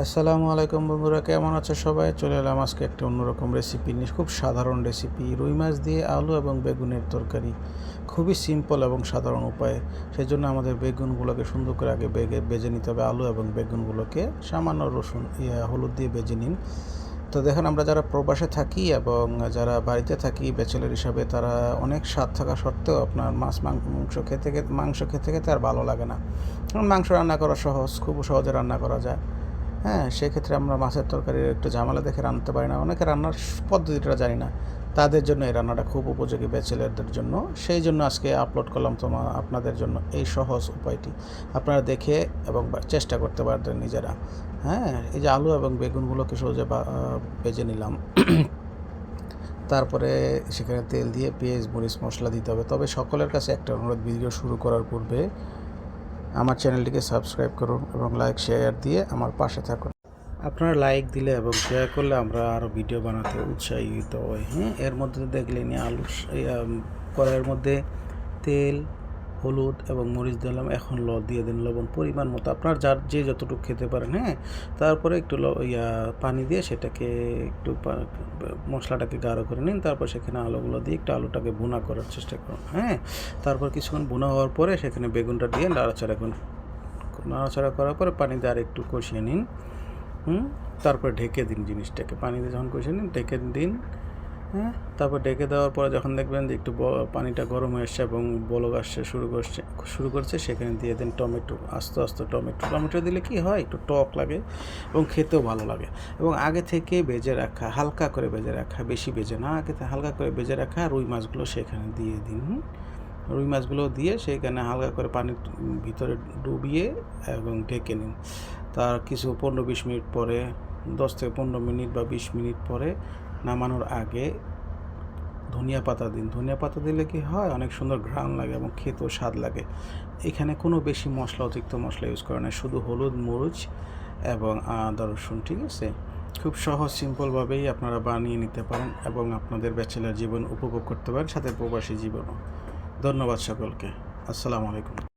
আসসালামু আলাইকুম বন্ধুরা, কেমন আছে সবাই? চলে এলাম আজকে একটা অন্যরকম রেসিপি নিয়ে, খুব সাধারণ রেসিপি রুই মাছ দিয়ে আলু এবং বেগুনের তরকারি। খুবই সিম্পল এবং সাধারণ উপায়ে। সেই জন্য আমাদের বেগুনগুলোকে সুন্দর করে আগে বেগে, বেজে নিতে হবে আলু এবং বেগুনগুলোকে। সামান্য রসুন হলুদ দিয়ে বেজে নিন। তো দেখেন, আমরা যারা প্রবাসে থাকি এবং যারা বাড়িতে থাকি, ব্যাচেলার হিসাবে তারা অনেক স্বাদ থাকা সত্ত্বেও আপনার মাছ মাংস খেতে খেতে মাংস খেতে খেতে আর ভালো লাগে না। মাংস রান্না করা সহজ, খুব সহজে রান্না করা যায়। হ্যাঁ সেক্ষেত্রে আমরা মাছের তরকারির একটু ঝামেলা দেখে রান্নতে পারি না। অনেকে রান্নার পদ্ধতিটা জানি না। তাদের জন্য এই রান্নাটা খুব উপযোগী ব্যাচেলারদের জন্য। সেই জন্য আজকে আপলোড করলাম তোমার আপনাদের জন্য এই সহজ উপায়টি। আপনারা দেখে এবং চেষ্টা করতে পারবেন নিজেরা। হ্যাঁ এই যে আলু এবং বেগুনগুলোকে সহজে বা- আহ, ভেজে নিলাম। তারপরে সেখানে তেল দিয়ে পেঁয়াজ মরিচ মশলা দিতে হবে। তবে সকলের কাছে একটা অনুরোধ ভিডিও শুরু করার পূর্বে আমার চ্যানেলটিকে সাবস্ক্রাইব করুন এবং লাইক, শেয়ার দিয়ে আমার পাশে থাকুন। আপনারা লাইক দিলে এবং শেয়ার করলে আমরা আরও ভিডিও বানাতে উৎসাহিত হই হ্যাঁ? এর মধ্যে দেখলেন আলু কড়াইয়ের মধ্যে তেল হলুদ এবং মরিচ দিলাম। এখন ল দিয়ে দিন, লবণ পরিমাণ মতো। আপনার যার যে যতটুকু খেতে পারেন হ্যাঁ? তারপরে একটু ইয়া, পানি দিয়ে সেটাকে একটু মশলাটাকে গাঢ় করে নিন। তারপর সেখানে আলুগুলো দিয়ে একটু আলুটাকে বোনা করার চেষ্টা করুন হ্যাঁ? তারপর কিছুক্ষণ বোনা হওয়ার পরে সেখানে বেগুনটা দিয়ে নাড়াচাড়া করুন। নাড়াচাড়া করার পরে পানি দিয়ে আর একটু কষিয়ে নিন, হুম? তারপরে ঢেকে দিন জিনিসটাকে। পানি দিয়ে যখন কষিয়ে নিন, ঢেকে দিন। হ্যাঁ? তারপর ডেকে দেওয়ার পরে যখন দেখবেন যে একটু পানিটা গরম হয়ে এসছে এবং বলক আসছে, শুরু করছে শুরু করছে, সেখানে দিয়ে দিন টমেটো, আস্তে আস্তে টমেটো। টমেটো দিলে কি হয়? একটু টক লাগে এবং খেতেও ভালো লাগে। এবং আগে থেকে বেজে রাখা, হালকা করে বেজে রাখা, বেশি বেজে না, আগে হালকা করে বেজে রাখা রুই মাছগুলো সেখানে দিয়ে দিন? রুই মাছগুলো দিয়ে সেখানে হালকা করে পানির ভিতরে ডুবিয়ে এবং ঢেকে নিন। তার কিছু পনেরো বিশ মিনিট পরে, দশ থেকে পনেরো মিনিট বা বিশ মিনিট পরে নামানোর আগে ধনিয়া পাতা দিন। ধনিয়া পাতা দিলে কি হয়? অনেক সুন্দর ঘ্রাণ লাগে এবং খেতেও স্বাদ লাগে। এখানে কোনো বেশি মশলা, অতিরিক্ত মশলা ইউজ করে না শুধু হলুদ, মরিচ এবং আদা, রসুন, ঠিক আছে? খুব সহজ সিম্পলভাবেই আপনারা বানিয়ে নিতে পারেন এবং আপনাদের ব্যাচেলার জীবন উপভোগ করতে পারেন, সাথে প্রবাসী জীবনও। ধন্যবাদ সকলকে। আসসালামু আলাইকুম।